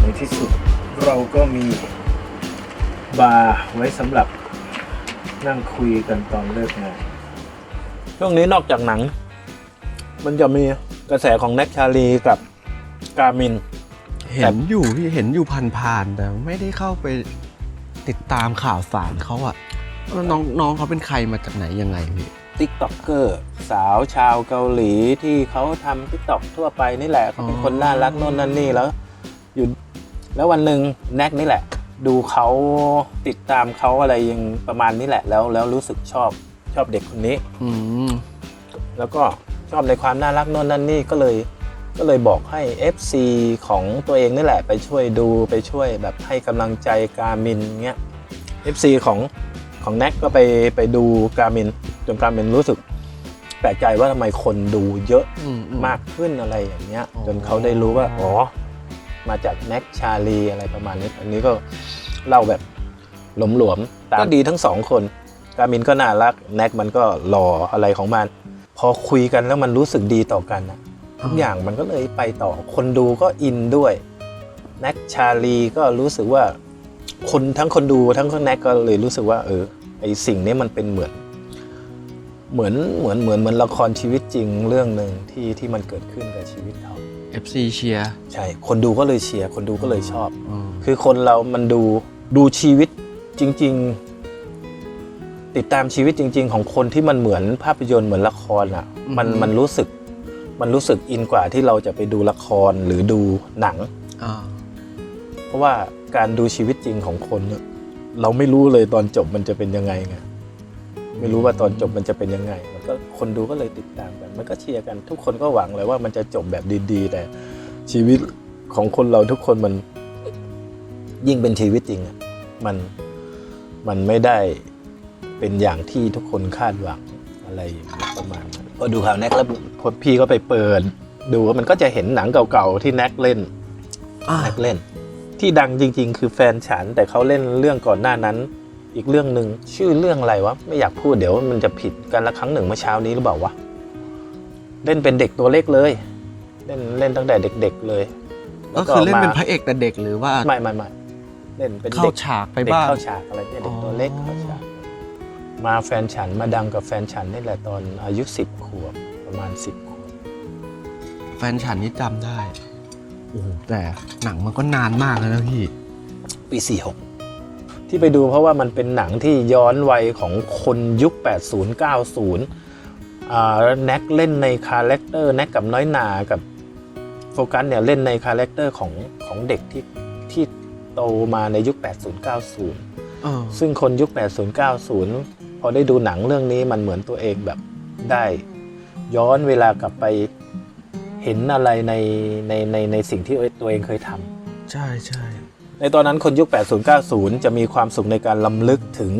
ในที่สุดเราก็มีบาร์ไว้สำหรับนั่งคุยกันตอนเลิกงาน ช่วงนี้นอกจากหนัง มันจะมีกระแสของแน็กชาลีกับกามิน เห็นอยู่พี่เห็นอยู่ผ่านๆแต่ไม่ได้เข้าไปติดตามข่าวสารเขาอะ แล้วน้องน้องเขาเป็นใครมาจากไหนยังไงพี่ ติ๊กต็อกเกอร์สาวชาวเกาหลีที่เขาทำติ๊กต็อกทั่วไปนี่แหละเขาเป็นคนน่ารักโน่นนั่นนี่แล้วอยู่แล้ววันหนึ่งแน็กนี่แหละ ดูเขาติดตามเขาอะไรยังประมาณนี้แหละ แล้วแล้วรู้สึกชอบชอบเด็กคนนี้ อืมแล้วก็ชอบในความน่ารักโน่นนั่นนี่ก็เลยก็เลยบอกให้ FC ของตัวเองนี่แหละ ไปช่วยดูไปช่วยแบบให้กำลังใจกามินเงี้ย FC ของ ของแน็กก็ไปไปดูกามินจนกามินรู้สึกแปลกใจว่าทำไมคนดูเยอะอืมอืมากขึ้นอะไรอย่างเงี้ยอ๋อจนเขาได้รู้ว่าอ๋อมาจากแน็กชาลีอะไรประมาณนี้ อันนี้ก็เล่าแบบหลวมๆแต่ก็ดีทั้งสองคนกามินก็น่ารักแน็กมันก็หล่ออะไรของมัน พอคุยกันแล้วมันรู้สึกดีต่อกันนะทุกอย่างมันก็เลยไปต่อคนดูก็อินด้วยแน็กชาลีก็รู้สึกว่า คนทั้งคนดูทั้งคนแน็กก็เลยรู้สึกว่า เออไอสิ่งนี้มันเป็นเหมือน เหมือนเหมือนเหมือนเหมือนละครชีวิตจริงเรื่องหนึ่งที่ที่มันเกิดขึ้นกับชีวิตเขาเอฟซีเชียร์ใช่ คนดูก็เลยเชียร์คนดูก็เลยชอบ อืมคือคนเรามันดูดูชีวิตจริง ๆ ติดตามชีวิตจริง ๆ ของคนที่มันเหมือนภาพยนตร์เหมือนละครอะ มันมันรู้สึก มันรู้สึกอินกว่าที่เราจะไปดูละครหรือดูหนัง อ่าเพราะว่า การดูชีวิตจริงของคนเนี่ยเราไม่รู้เลยตอนจบมันจะเป็นยังไงไงไม่รู้ว่าตอนจบมันจะเป็นยังไง มันก็คนดูก็เลยติดตามกัน มันก็เชียร์กัน ทุกคนก็หวังเลยว่ามันจะจบแบบดีๆ แต่ชีวิตของคนเราทุกคนมันยิ่งเป็นชีวิตจริงอะมันมันไม่ได้เป็นอย่างที่ทุกคนคาดหวังอะไรอย่างเงี้ยประมาณนั้นพอดูข่าวแน็กแล้วพอพี่ก็ไปเปิด ดูว่ามันก็จะเห็นหนังเก่าๆที่แน็กเล่นอ่าแน็กเล่น ที่ดังจริง ๆ คือแฟนฉัน แต่เขาเล่นเรื่องก่อนหน้านั้น อีกเรื่องหนึ่งชื่อเรื่องอะไรวะไม่อยากพูดเดี๋ยวมันจะผิดกันละครั้งหนึ่งเมื่อเช้านี้หรือเปล่าวะเล่นเป็นเด็กตัวเล็กเลย เล่นเล่นตั้งแต่เด็ก ๆเลยก็คือเล่นเป็นพมาระเอกแต่เด็กหรือว่าไม่ไม่ไม่เล่นเป็นเข้าเด็กฉากไปเด็กบ้างเข้าฉากอะไรเนี่ยเด็กตัวเล็กอ๋อเข้าฉากมาแฟนฉันมาดังกับแฟนฉันนี่แหละตอนอายุสิบขวบประมาณสิบขวบแฟนฉันนี่จำได้ โอ้โหแต่หนังมันก็นานมากแล้วนะพี่ ปี 46 ที่ไปดูเพราะว่ามันเป็นหนังที่ย้อนวัยของคนยุค 80 90อ่าแน็กเล่นในคาแรคเตอร์แน็กกับน้อยหนากับโฟกัสเนี่ยเล่นในคาแรคเตอร์ของของเด็กที่ที่โตมาในยุค 80 90เออซึ่งคนยุค 80 90 พอได้ดูหนังเรื่องนี้มันเหมือนตัวเองแบบได้ ย้อนเวลากลับไป เห็นอะไรในในในในสิ่งที่ตัวเองเคยทำ ใช่ใช่ในตอนนั้นคนยุค 80 90 จะมีความสุขในการล้ำลึกถึง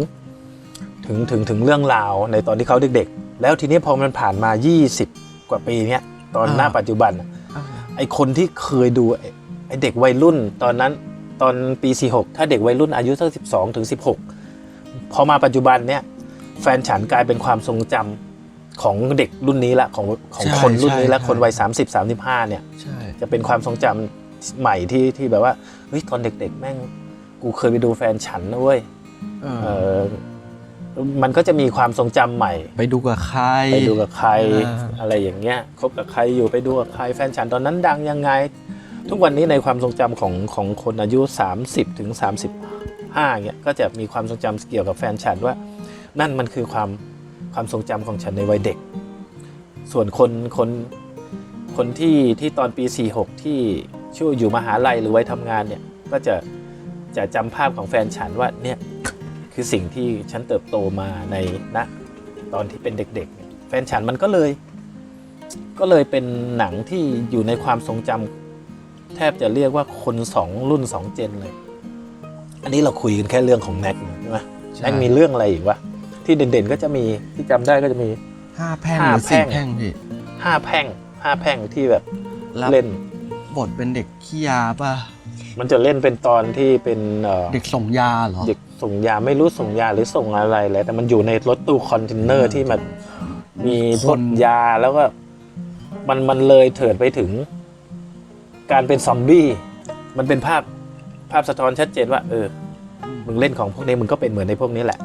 ถึงถึงถึงเรื่องราวในตอนที่เขาเด็กๆ แล้วทีนี้พอมันผ่านมา 20 กว่าปีเนี้ยตอนหน้าปัจจุบันน่ะอ่าไอคนที่เคยดูไอ้ไอเด็กวัยรุ่น ตอนนั้นตอนปี 46 ถ้าเด็กวัยรุ่นอายุสัก12ถึง16 พอมาปัจจุบันเนี้ยแฟนฉันกลายเป็นความทรงจำ ของเด็กรุ่นนี้ละของของใช่คนรุ่นนี้ละใช่คนวัย30 35เนี่ยใช่จะเป็นความทรงจำใหม่ที่ที่แบบว่าเฮ้ยตอนเด็ก ๆ แม่งกูเคยไปดูแฟนฉันนะเว้ยเอเอออมันก็จะมีความทรงจำใหม่ ไปดูกับใคร ไปดูกับใครอ่าอะไรอย่างเงี้ยคบกับใครอยู่ไปดูกับใครแฟนฉันตอนนั้นดังยังไง ทุกวันนี้ในความทรงจำของของคนอายุ 30ถึง35เงี้ยก็จะมีความทรงจำเกี่ยวกับแฟนฉันว่า นั่นมันคือความ ความทรงจำของฉันในวัยเด็ก ส่วนคนคนคนที่ที่ตอนปี 46 ที่ช่วอยู่มหาลัยหรือไวัยทำงานเนี่ยก็จะจะจำภาพของแฟนฉันว่าเนี่ยคือสิ่งที่ฉันเติบโตมาในณตอนที่เป็นเด็กๆ แฟนฉันมันก็เลย ก็เลยเป็นหนังที่อยู่ในความทรงจำแทบจะเรียกว่าคนสองรุ่นสองเจนเลย อันนี้เราคุยกันแค่เรื่องของแน็กใช่ไหมแน็กมีเรื่องอะไรอีกวะ ที่เด่นๆก็จะมีที่จำได้ก็จะมี ห้าแพร่งห้าหรือสี่แพร่งแพร่งพี่ห้าแพร่งห้าแพร่งที่แบบรับเล่น บทเป็นเด็กขี้ยาป่ะ มันจะเล่นเป็นตอนที่เป็นเอ่อเด็กส่งยาเหรอ เด็กส่งยาไม่รู้ส่งยาหรือส่งอะไรแหละแต่มันอยู่ในรถตู้คอนเทนเนอร์ที่มันมีพวกยาแล้วก็มันมันเลยเถิดไปถึง การเป็นซอมบี้มันเป็นภาพภาพสะท้อนชัดเจนว่า เออ มึงเล่นของพวกนี้มึงก็เป็นเหมือนในพวกนี้แหละ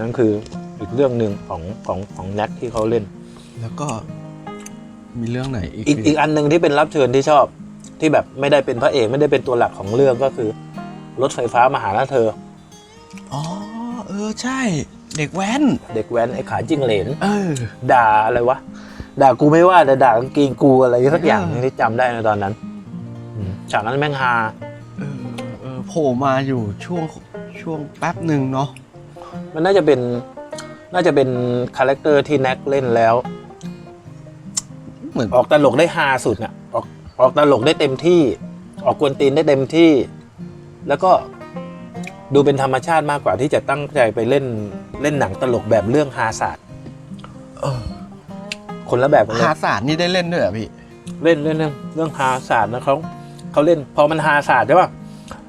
นั้นคืออีกเรื่องหนึ่งของของของแน็กที่เขาเล่น แล้วก็มีเรื่องไหนอีกอีกอีกอันหนึ่งที่เป็นรับเชิญที่ชอบที่แบบไม่ได้เป็นพระเอกไม่ได้เป็นตัวหลักของเรื่องก็คือ รถไฟฟ้ามาหาเธอ อ๋อเออใช่ เด็กแว้น เด็กแว้นไอ้ขาจิ้งเหลนเออ ด่าอะไรวะด่ากูไม่ว่าแต่ด่ากางเกงกูอะไรสักอย่างหนึ่งที่จำได้ในตอนนั้นอืมฉากนั้นแม่งฮาเออเออโผล่มาอยู่ช่วงช่วงแป๊บหนึ่งเนาะ มันน่าจะเป็นน่าจะเป็นคาแรคเตอร์ที่แน็กเล่นแล้ว เหมือนออกตลกได้ฮาสุดเนี่ยออกออกตลกได้เต็มที่ ออกกวนตีนได้เต็มที่ แล้วก็ดูเป็นธรรมชาติมากกว่าที่จะตั้งใจไปเล่นเล่นหนังตลกแบบเรื่องฮาศาสตร์เออคนละแบบกันเลยหาศาสตร์นี่ได้เล่นด้วยเหรอพี่ เล่นเล่นเรื่องเรื่องฮาศาสตร์นะเขาเขาเล่นพอมันฮาศาสตร์ใช่ป่ะ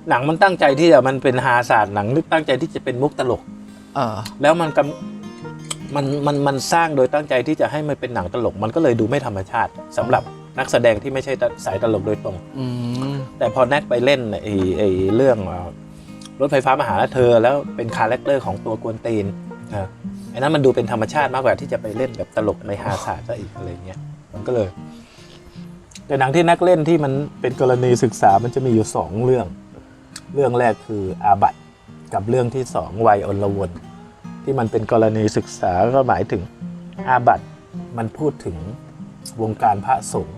หนังมันตั้งใจที่จะมันเป็นฮาศาสตร์หนังตั้งใจที่จะเป็นมุกตลกเออแล้วมันกำมันมันมันสร้างโดยตั้งใจที่จะให้มันเป็นหนังตลก มันก็เลยดูไม่ธรรมชาติสำหรับนักแสดงที่ไม่ใช่สายตลกโดยตรง อืมแต่พอแน็กไปเล่นไอ้ไอ้เรื่องเอ่อรถไฟฟ้ามาหาเธอ แล้วเป็นคาแรคเตอร์ของตัวกวนตีนอะไอ้นั้นมันดูเป็นธรรมชาติมากกว่าที่จะไปเล่นแบบตลกในฮาศาสตร์ซะอีกอะไรเงี้ยมันก็เลย แต่หนังที่นักเล่นที่มันเป็นกรณีศึกษามันจะมีอยู่สองเรื่อง เรื่องแรกคืออาบัต กับเรื่องที่สองวัยอลวนที่มันเป็นกรณีศึกษาก็หมายถึงอาบัตมันพูดถึงวงการพระสงฆ์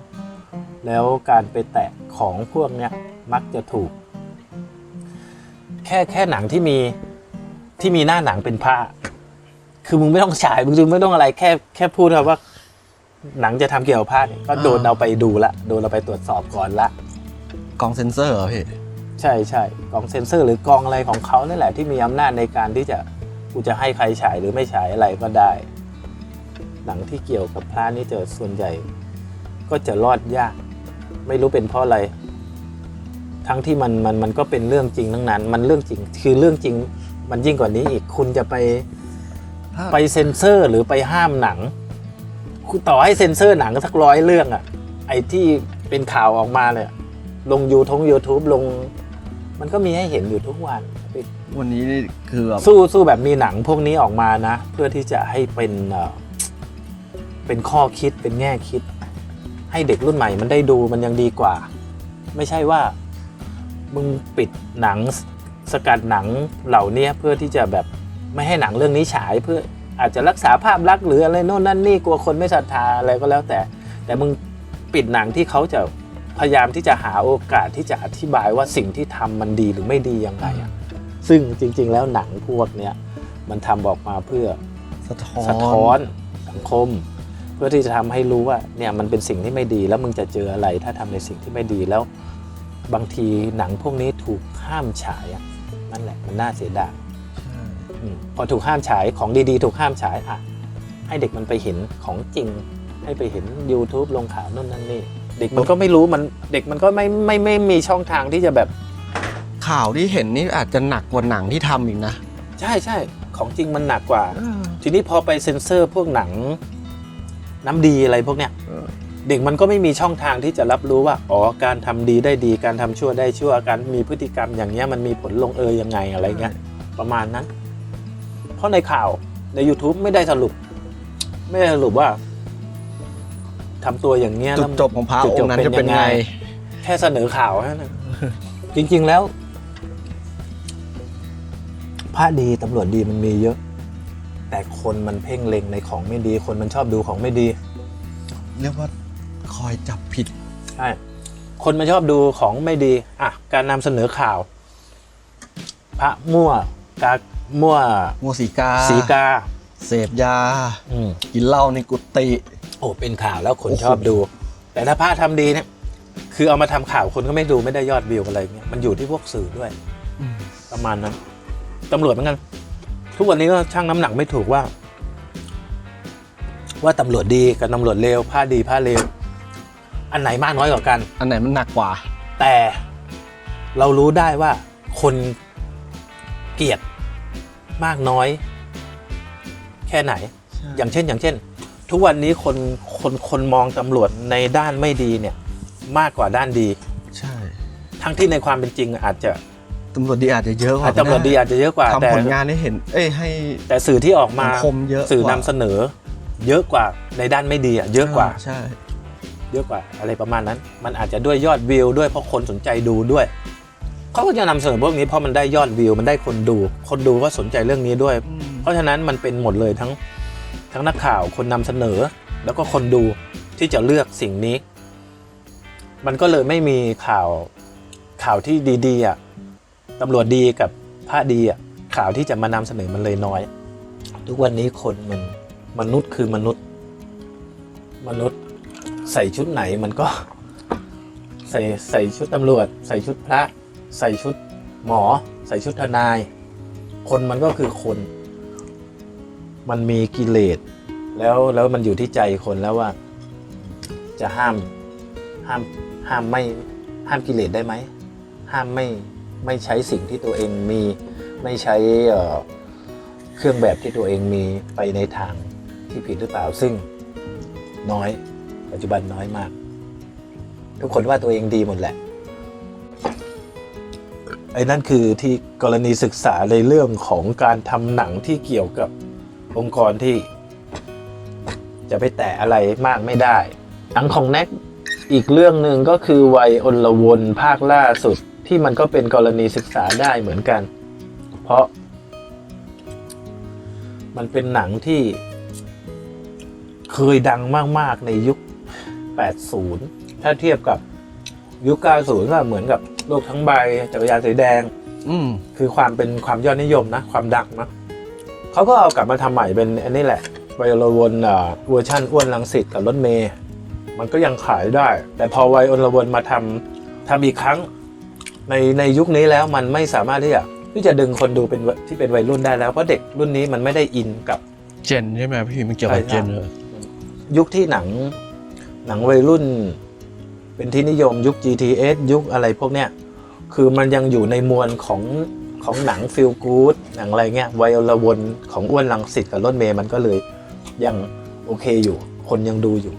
แล้วการไปแตะของพวกเนี้ยมักจะถูก แค่แค่หนังที่มีที่มีหน้าหนังเป็นผ้า คือมึงไม่ต้องฉายมึงไม่ต้องอะไรแค่แค่พูดครับว่า หนังจะทำเกี่ยวกับผ้าเนี่ยก็โดนเอาไปดูละโดนเอาไปตรวจสอบก่อนละกองเซนเซอร์เหรอพี่ ใช่ใช่กองเซ็นเซอร์หรือกองอะไรของเขานั่นแหละที่มีอำนาจในการที่จะกูจะให้ใครฉายหรือไม่ฉายอะไรก็ได้ หนังที่เกี่ยวกับพระนี่จะส่วนใหญ่ ก็จะรอดยาก ไม่รู้เป็นเพราะอะไร ทั้งที่มันมันมันก็เป็นเรื่องจริงทั้งนั้น มันเรื่องจริง คือเรื่องจริง มันยิ่งกว่านี้อีกคุณจะไปไปเซ็นเซอร์หรือไปห้ามหนังคุณต่อให้เซ็นเซอร์หนังสักร้อยเรื่องอะไอ้ที่เป็นข่าวออกมาเลยอะลงยูทงยูทูบลง มันก็มีให้เห็นอยู่ทุกวัน วันนี้นี่คือแบบสู้สู้แบบมีหนังพวกนี้ออกมานะ เพื่อที่จะให้เป็นเอ่อเป็นข้อคิดเป็นแง่คิด ให้เด็กรุ่นใหม่มันได้ดูมันยังดีกว่า ไม่ใช่ว่ามึงปิดหนังสสกัดหนังเหล่านี้เพื่อที่จะแบบไม่ให้หนังเรื่องนี้ฉายเพื่ออาจจะรักษาภาพลักษณ์หรืออะไรโน่นนั่นนี่กลัวคนไม่ศรัทธาอะไรก็แล้วแต่ แต่มึงปิดหนังที่เขาจะ พยายามที่จะหาโอกาสที่จะอธิบายว่าสิ่งที่ทำมันดีหรือไม่ดียังไงอะซึ่งจริง ๆ แล้วหนังพวกเนี้ยมันทำออกมาเพื่อสะท้อนสะท้อนสังคม เพื่อที่จะทำให้รู้ว่าเนี่ยมันเป็นสิ่งที่ไม่ดีแล้วมึงจะเจออะไร ถ้าทำในสิ่งที่ไม่ดีแล้วบางทีหนังพวกนี้ถูกห้ามฉายอะนั่นแหละมันน่าเสียดายอืมพอถูกห้ามฉายของดีๆ ถูกห้ามฉายอะให้เด็กมันไปเห็นของจริง ให้ไปเห็น YouTube ลงข่าวนู่นนั่นนี่ เด็กมันก็ไม่รู้มันเด็กมันก็ไม่ไม่ไม่ไม่มีช่องทางที่จะแบบข่าวที่เห็นนี่อาจจะหนักกว่าหนังที่ทำอีกนะ ใช่ใช่ของจริงมันหนักกว่า ทีนี้พอไปเซ็นเซอร์พวกหนังน้ำดีอะไรพวกเนี้ยเออ เด็กมันก็ไม่มีช่องทางที่จะรับรู้ว่าอ๋อการทำดีได้ดี การทำชั่วได้ชั่วการมีพฤติกรรมอย่างเงี้ยมันมีผลลงเอยยังไงอะไรเงี้ยประมาณนั้น เพราะในข่าวใน YouTube ไม่ได้สรุป ไม่ได้สรุปว่า ทำตัวอย่างเงี้ยจุแล้ดวจบของพระองค์นั้นจะเป็นไง แค่เสนอข่าวแค่นั้นจริง ๆแล้ว พระดีตำรวจดีมันมีเยอะ แต่คนมันเพ่งเล็งในของไม่ดี คนมันชอบดูของไม่ดี เรียกว่าคอยจับผิดใช่คนมันชอบดูของไม่ดีอะการนำเสนอข่าว พระมั่วกามั่วมัวสีกาสีกา เสพยา อืมกินเหล้าในกุฏิโอ้เป็นข่าวแล้วคนโอ้โหชอบดู แต่ถ้าพระทำดีเนี่ย คือเอามาทำข่าวคนก็ไม่ดูไม่ได้ยอดวิวอะไรเงี้ยมันอยู่ที่พวกสื่อด้วย ประมาณนั้นตำรวจเหมือนกัน ทุกวันนี้ก็ช่างน้ำหนักไม่ถูกว่า ว่าตำรวจดีกับตำรวจเลวผ้าดีผ้าเลวอันไหนมากน้อยกว่ากัน อันไหนมันหนักกว่า แต่เรารู้ได้ว่าคนเกลียดมากน้อย แค่ไหน อย่างเช่น อย่างเช่น ทุกวันนี้คนคนคนมองตำรวจในด้านไม่ดีเนี่ยมากกว่าด้านดี ใช่ ทั้งที่ในความเป็นจริงอาจจะตำรวจดีอาจจะเยอะกว่าอาจตำรวจดีอาจจะเยอะกว่าแต่ทำผลงานให้เห็น เอ้ยให้ แต่สื่อที่ออกมาสังคมเยอะสื่อกว่านำเสนอ เยอะกว่าในด้านไม่ดีอะเยอะกว่าใช่เยอะกว่าอะไรประมาณนั้น มันอาจจะด้วยยอดวิวด้วยเพราะคนสนใจดูด้วยเขาก็จะนำเสนอพวกนี้เพราะมันได้ยอดวิวมันได้คนดู คนดูก็สนใจเรื่องนี้ด้วย เพราะฉะนั้นมันเป็นหมดเลยทั้งทั้งนักข่าวคนนำเสนอ แล้วก็คนดูที่จะเลือกสิ่งนี้ มันก็เลยไม่มีข่าวข่าวที่ดีๆอะตำรวจดีกับพระดีอะข่าวที่จะมานำเสนอมันเลยน้อย ทุกวันนี้คนมันมนุษย์คือมนุษย์ มนุษย์ใส่ชุดไหนมันก็ ใส่ใส่ชุดตำรวจ ใส่ชุดพระ ใส่ชุดหมอ ใส่ชุดทนาย คนมันก็คือคน มันมีกิเลสแล้วแล้วมันอยู่ที่ใจคนแล้วว่า จะห้ามห้ามห้ามไม่ห้ามกิเลสได้ไหมห้ามไม่ไม่ใช้สิ่งที่ตัวเองมีไม่ใช้เอ่เครื่องแบบที่ตัวเองมีไปในทางที่ผิดหรือเปล่าซึ่งน้อย ปัจจุบันน้อยมาก ทุกคนว่าตัวเองดีหมดแหละไอ้นั่นคือที่กรณีศึกษาในเรื่องของการทำหนังที่เกี่ยวกับ องค์กรที่ จะไปแตะอะไรมากไม่ได้หนังของแน็กอีกเรื่องหนึ่งก็คือวัยอลวนภาคล่าสุดที่มันก็เป็นกรณีศึกษาได้เหมือนกัน เพราะ มันเป็นหนังที่เคยดังมาก ๆ ในยุค 80 ถ้าเทียบกับยุค 90 ก็เหมือนกับโลกทั้งใบจักรยานสีแดง อืมคือความเป็นความยอดนิยมนะ ความดังนะ เขาก็เอากลับมาทำใหม่เป็นอันนี้แหละไวโอลวนอ่าเวอร์ชันอ้วนลังสิตกับรถเมย์มันก็ยังขายได้ แต่พอไวโอลวนมาทำทำอีกครั้งในในยุคนี้แล้วมันไม่สามารถที่จะที่จะดึงคนดูเป็นที่เป็นวัยรุ่นได้แล้วเพราะเด็กรุ่นนี้มันไม่ได้อินกับเจนใช่ไหมพี่มันเกี่ยวกับใช่เจนเลยยุคที่หนังหนังวัยรุ่น เป็นที่นิยมยุค GTS ยุคอะไรพวกเนี้ยคือมันยังอยู่ในมวลของ ของหนังฟิลกู๊ดหนังอะไรเงี้ยไวโอลวนของอ้วนลังสิตกับรถเมย์มันก็เลยยังโอเคอยู่ คนยังดูอยู่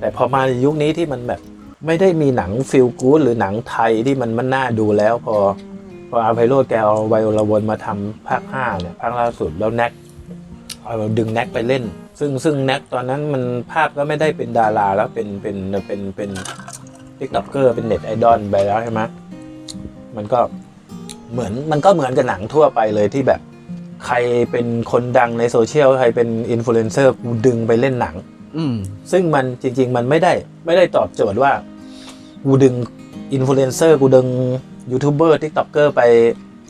แต่พอมายุคนี้ที่มันแบบไม่ได้มีหนังฟิลกู๊ดหรือหนังไทยที่มันมันน่าดูแล้ว พอพออาไพโรดแกเอาไวโอลวนมาทำภาคห้าเนี่ยภาคล่าสุดแล้วแน็กเอาดึงแน็กไปเล่น ซึ่งซึ่งแน็กตอนนั้นมันภาพก็ไม่ได้เป็นดาราแล้วเป็นเป็นเป็นเป็นติ๊กต็อกเกอร์เป็นเน็ตไอดอลไปแล้วใช่ไหมมันก็ เหมือนมันก็เหมือนกับหนังทั่วไปเลยที่แบบใครเป็นคนดังในโซเชียลใครเป็นอินฟลูเอนเซอร์กูดึงไปเล่นหนัง อืม ซึ่งมันจริง ๆ มันไม่ได้ไม่ได้ตอบโจทย์ว่ากูดึงอินฟลูเอนเซอร์กูดึงยูทูบเบอร์ทิกต็อกเกอร์ไป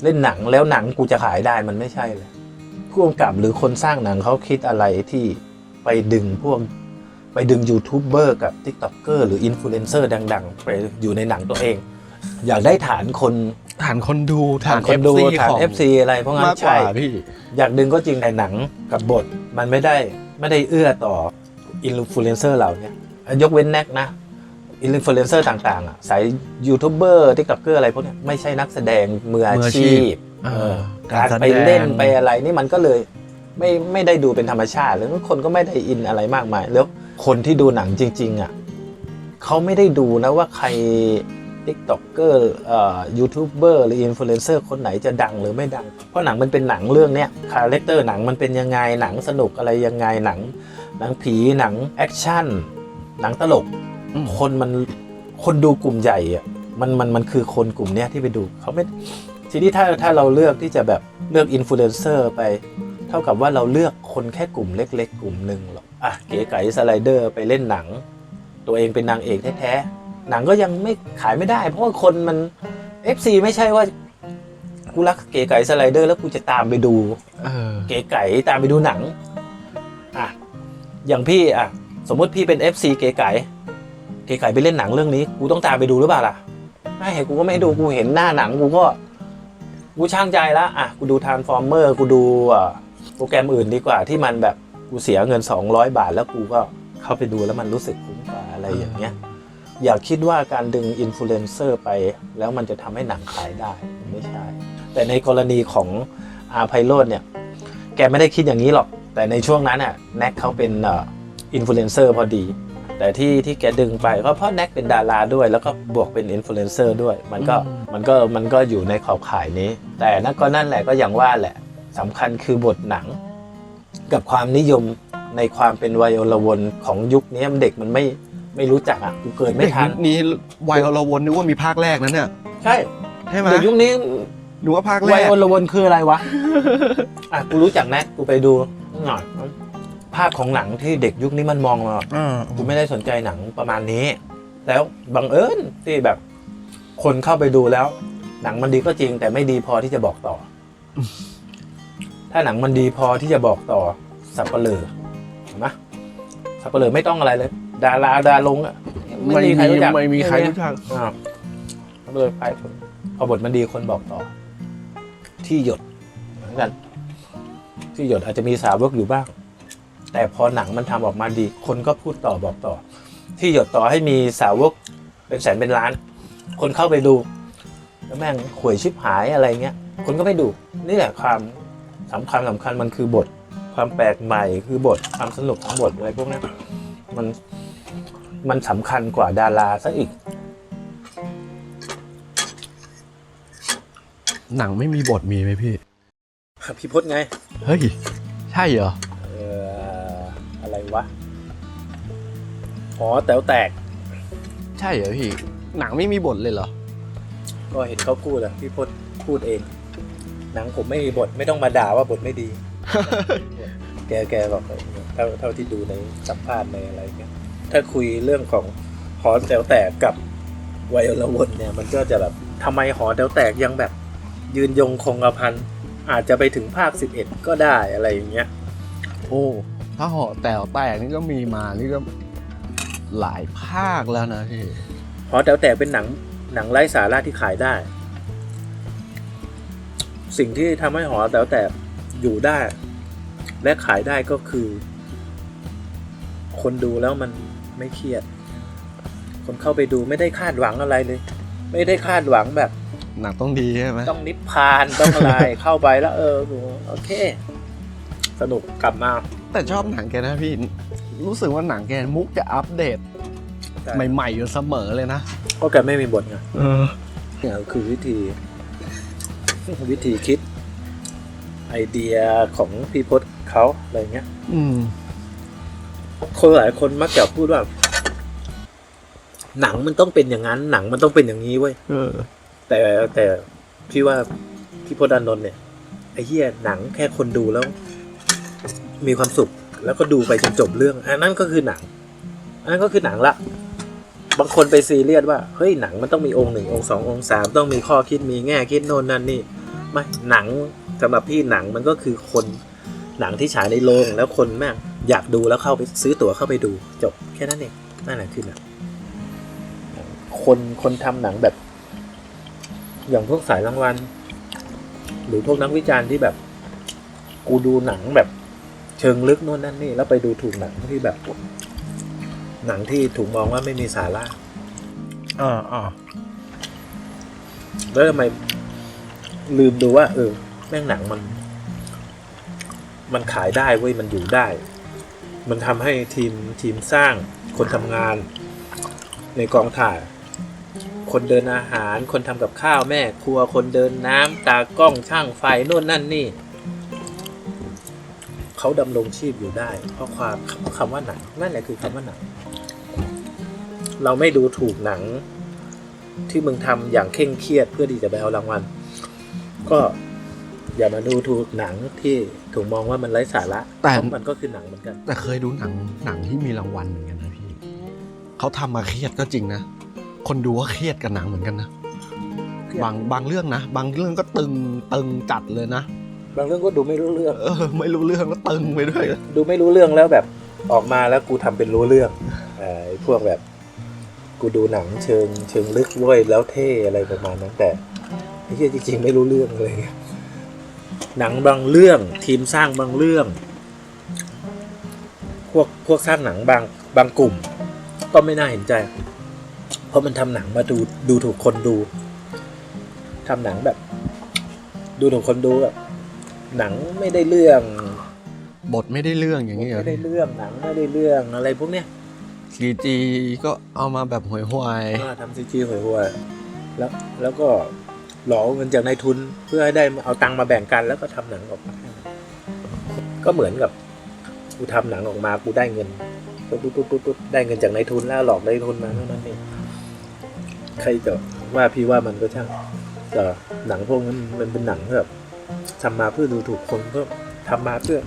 เล่นหนังแล้วหนังกูจะขายได้มันไม่ใช่เลยผู้กำกับหรือคนสร้างหนังเขาคิดอะไรที่ไปดึงพวกไปดึงยูทูบเบอร์กับทิกต็อกเกอร์หรืออินฟลูเอนเซอร์ดัง ๆ ไปอยู่ในหนังตัวเอง อยากได้ฐานคนฐานคนดูฐานคนดู FC ฐานของ FC อะไรเพราะงั้มานกกใช่ว่าพี่ อยากดึงก็จริงแต่หนังกับบทมันไม่ได้ไม่ได้เอื้อต่ออินฟลูเอนเซอร์เราเนี่ยยกเว้นแน็กนะอินฟลูเอนเซอร์ต่างๆอะสายยูทูบเบอร์ทิกต็อกเกอร์อะไรพวกเนี้ยไม่ใช่นักแสดงมืออามืออาชีชีพ พเออการการแสดงไปเล่นไปอะไรนี่มันก็เลยไม่ไม่ได้ดูเป็นธรรมชาติแล้วคนก็ไม่ได้อินอะไรมากมาย แล้วคนที่ดูหนังจริง ๆ อะเขาไม่ได้ดูนะว่าใคร ทิกต็อกเกอร์เอ่อยูทูบเบอร์หรืออินฟลูเอนเซอร์คนไหนจะดังหรือไม่ดัง เพราะหนังมันเป็นหนังเรื่องเนี้ยคาแรคเตอร์หนังมันเป็นยังไงหนังสนุกอะไรยังไงหนัง หนังผีหนังแอคชั่นหนังตลกอืมคนมันคนดูกลุ่มใหญ่อะมันมันมันคือคนกลุ่มเนี้ยที่ไปดูเขาไม่ทีนี้ถ้าถ้าเราเลือกที่จะแบบเลือกอินฟลูเอนเซอร์ไป เท่ากับว่าเราเลือกคนแค่กลุ่มเล็ก ๆ กลุ่มหนึ่งหรอกอะเก๋ไก๋สไลเดอร์ไปเล่นหนัง ตัวเองเป็นนางเอกแท้ๆ หนังก็ยังไม่ขายไม่ได้ เพราะว่าคนมัน FC ไม่ใช่ว่ากูรักเก๋ไก๋สไลเดอร์แล้วกูจะตามไปดู เออ เก๋ไก๋ตามไปดูหนัง อะ อย่างพี่อะ สมมติพี่เป็น FC เก๋ไก๋เก๋ไก๋ไปเล่นหนังเรื่องนี้ กูต้องตามไปดูหรือเปล่าล่ะ ไม่เห็นกูก็ไม่ดู กูเห็นหน้าหนังกูก็ กูช่างใจละ อะ กูดูทานฟอร์เมอร์ กูดูอะโปรแกรมอื่นดีกว่าที่มันแบบกูเสียเงิน 200 บาทแล้วกูก็เข้าไปดูแล้วมันรู้สึกคุ้มกว่าอะไรอย่างเงี้ย อย่าคิดว่าการดึงอินฟลูเอนเซอร์ไป แล้วมันจะทำให้หนังขายได้ไม่ใช่ แต่ในกรณีของอาไพโรดเนี่ย แกไม่ได้คิดอย่างนี้หรอก แต่ในช่วงนั้นน่ะแน็กเขาเป็นอินฟลูเอนเซอร์พอดี แต่ที่ที่แกดึงไปก็เพราะแน็กเป็นดาราด้วย แล้วก็บวกเป็นอินฟลูเอนเซอร์ด้วย มันก็อืมมันก็มันก็อยู่ในขอบข่ายนี้ แต่นั่นก็นั่นแหละก็อย่างว่าแหละสำคัญคือบทหนัง กับความนิยมในความเป็นไวโอลวนของยุคนี้เด็กมันไม่ ไม่รู้จักอะกูเกิดไม่ทัน เด็กยุคนี้วัยอรวนนึกว่ามีภาคแรกนะเนี่ยใช่ใช่ไหมเด็กยุคนี้นึกว่าภาคแรไวกโอลวนคืออะไรวะ อะกูรู้จักแน็กกูไปดูหน่อยภาพของหนังที่เด็กยุคนี้มันมองมา อ่ากูไม่ได้สนใจหนังประมาณนี้ แล้วบังเอิญที่แบบ คนเข้าไปดูแล้ว หนังมันดีก็จริง แต่ไม่ดีพอที่จะบอกต่อถ้าหนังมันดีพอที่จะบอกต่อสับเปลือเห็นไหมสับเปลือไม่ต้องอะไรเลย ดาราดาลงอะไม่มีใครรู้จักไม่มีใครรู้จักอ่าสับเปลือไปพอบทมันดีคนบอกต่อ ที่หยดเหมือนกัน ที่หยดอาจจะมีสาวกอยู่บ้าง แต่พอหนังมันทำออกมาดี คนก็พูดต่อบอกต่อ ที่หยดต่อให้มีสาวกเป็นแสนเป็นล้าน คนเข้าไปดู แล้วแม่งขวยชิบหายอะไรเงี้ย คนก็ไปดู นี่แหละความสำคัญสำคัญมันคือบท ความแปลกใหม่คือบทความสนุกของบทอะไรพวกเนี้ยมัน มันสำคัญกว่าดาราซะอีก หนังไม่มีบทมีไหมพี่ พี่พจน์ไง เฮ้ย ใช่เหรอ เอ่อ อะไรวะหอแต๋วแตก ใช่เหรอพี่ หนังไม่มีบทเลยเหรอ ก็เห็นเขาพูดอะพี่พจน์พูดเอง หนังผมไม่มีบทไม่ต้องมาด่าว่าบทไม่ดี แกแกบอกเท่าเท่าที่ดูในสัมภาษณ์ในอะไรเงี้ย ถ้าคุยเรื่องของหอแต๋วแตกกับไวโอลวนเนี่ย มันก็จะแบบทำไมหอแต๋วแตกยังแบบยืนยงคงกระพันอาจจะไปถึงภาค 11 ก็ได้อะไรอย่างเงี้ย โอ้ถ้าหอแต๋วแตกนี่ก็มีมานี่ก็หลายภาคแล้วนะพี่หอแต๋วแตกเป็นหนังหนังไร้สาระที่ขายได้ สิ่งที่ทำให้หอแต๋วแตกอยู่ได้ และขายได้ก็คือ คนดูแล้วมัน ไม่เครียด คนเข้าไปดูไม่ได้คาดหวังอะไรเลย ไม่ได้คาดหวังแบบ หนังต้องดีใช่ไหมต้องนิพพานต้องอะไรเข้าไปแล้ว เออโอเค สนุกกลับมาแต่ชอบหนังแกนะพี่ รู้สึกว่าหนังแกมุกจะอัปเดต ใหม่ๆอยู่เสมอเลยนะก็แกไม่มีบทไงเออเนี่ยคือวิธีวิธีคิดไอเดียของพี่พศเขาอะไรเงี้ย อืม คนหลายคนมักจะพูดว่า หนังมันต้องเป็นอย่างนั้น หนังมันต้องเป็นอย่างนี้เว้ยเออ แต่แต่พี่ว่าพี่พจน์อานนท์เนี่ยไอ้เหี้ยหนังแค่คนดูแล้ว มีความสุข แล้วก็ดูไปจนจบเรื่องอันนั้นก็คือหนังอันนั้นก็คือหนังละบางคนไปซีเรียสว่าเฮ้ยหนังมันต้องมีองค์หนึ่งองค์สององค์สามต้องมีข้อคิดมีแง่คิดโน่นนั่นนี่ไม่หนังสำหรับพี่หนังมันก็คือคน หนังที่ฉายในโรงแล้วคนแม่งอยากดูแล้วเข้าไปซื้อตั๋วเข้าไปดูจบแค่นั้นเองนั่นแหละคือหนังคนคนทำหนังแบบ อย่างพวกสายรางวัล หรือพวกนักวิจารณ์ที่แบบ กูดูหนังแบบ เชิงลึกโน่นนั่นนี่ แล้วไปดูถูกหนังที่แบบ หนังที่ถูกมองว่าไม่มีสาระอ่าอ่าแล้วทำไมลืมดูว่า เออ แม่งหนังมัน มันขายได้เว้ยมันอยู่ได้ มันทำให้ทีมทีมสร้างคนทำงาน ในกองถ่าย คนเดินอาหาร คนทำกับข้าวแม่ ครัวคนเดินน้ำตากล้องช่างไฟโน่นนั่นนี่เขาดำรงชีพอยู่ได้ เพราะความเพราะคำว่าหนังนั่นแหละคือคำว่าหนัง เราไม่ดูถูกหนังที่มึงทำอย่างเคร่งเครียดเพื่อที่จะไปเอารางวัลก็ อย่ามาดูถูกหนังที่ถูกมองว่ามันไร้สาระแต่ เพราะมันก็คือหนังเหมือนกัน แต่เคยดูหนังหนังที่มีรางวัลเหมือนกันนะพี่เขาทำมาเครียดก็จริงนะ คนดูก็เครียดกับหนังเหมือนกันนะบางบางเรื่องนะ บางเรื่องก็ตึงตึงจัดเลยนะบางเรื่องก็ดูไม่รู้เรื่อง เออ ไม่รู้เรื่องแล้วตึงไปด้วย ดูไม่รู้เรื่องแล้วแบบออกมาแล้วกูทำเป็นรู้เรื่องเอ่อไอ้พวกแบบ กูดูหนังเชิงเชิงลึกเว้ยแล้วเท่อะไรประมาณนั้นแต่ไอ้เหี้ยจริงๆไม่รู้เรื่องเลย หนังบางเรื่อง ทีมสร้างบางเรื่อง พวกพวกสร้างหนังบางบางกลุ่ม ก็ไม่น่าเห็นใจราะมันทำหนังมาดูดูถูกคนดูทำหนังแบบ ดูถูกคนดูแบบ หนังไม่ได้เรื่องบทไม่ได้เรื่องอย่างนี้เหรอไม่ได้เรื่องหนังไม่ได้เรื่องอะไรพวกเนี้ยซีจีก็เอามาแบบห่วยห่วยอ่าทำซีจีห่วยๆแล้วแล้วก็ หลอกเงินจากนายทุนเพื่อให้ได้เอาตังค์มาแบ่งกันแล้วก็ทำหนังออกมา ก็เหมือนกับกูทำหนังออกมากูได้เงินปุ๊บปุ๊บปุ๊บปุ๊บปุ๊บได้เงินจากนายทุนแล้วหลอกนายทุนมาเท่านั้นเองใครจะว่าพี่ว่ามันก็ช่างแต่หนังพวกนั้นมันเป็นหนังแบบทำมาเพื่อดูถูกคนก็ทำมาเพื่อ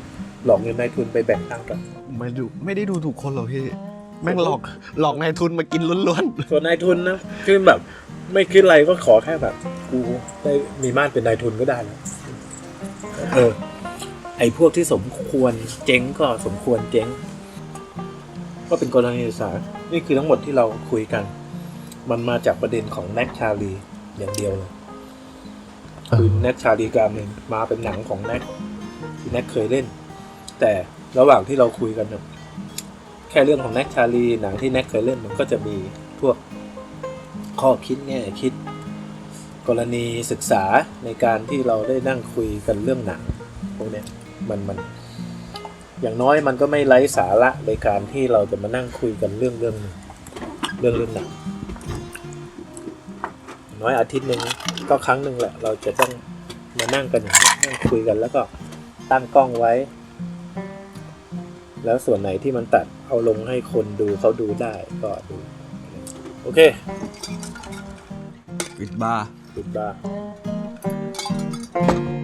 หลอกเงินนายทุนไปแบ่งตังค์กันไม่ดูไม่ได้ดูถูกคนหรอกพี่แม่งหลอกหลอกนายทุนมากินล้วนส่วนนายทุนนะคือแบบ ไม่คิดอะไรก็ขอแค่แบบ กูได้มีม่านเป็นนายทุนก็ได้แล้วเออ ไอ้พวกที่สมควรเจ๊งก็สมควรเจ๊ง ก็เป็นกรณีศึกษา นี่คือทั้งหมดที่เราคุยกัน มันมาจากประเด็นของแน็กชาลีอย่างเดียวเลยๆคือแน็กชาลีกราเมนมาเป็นหนังของแน็กที่แน็กเคยเล่น แต่ระหว่างที่เราคุยกันเนี่ยแค่เรื่องของแน็กชาลีหนังที่แน็กเคยเล่นมันก็จะมีพวก ข้อคิดแง่คิด กรณีศึกษาในการที่เราได้นั่งคุยกันเรื่องหนังพวกนี้มันมัน อย่างน้อยมันก็ไม่ไร้สาระในการที่เราจะมานั่งคุยกันเรื่องเรื่องเรื่องเรื่องหนังน้อยอาทิตย์หนึ่งก็ครั้งหนึ่งแหละ เราจะต้องมานั่งกันอย่างนี้นั่งคุยกันแล้วก็ตั้งกล้องไว้ แล้วส่วนไหนที่มันตัดเอาลงให้คนดูเขาดูได้ก็ดู อเคปิดบาร์ปิดบ้าร์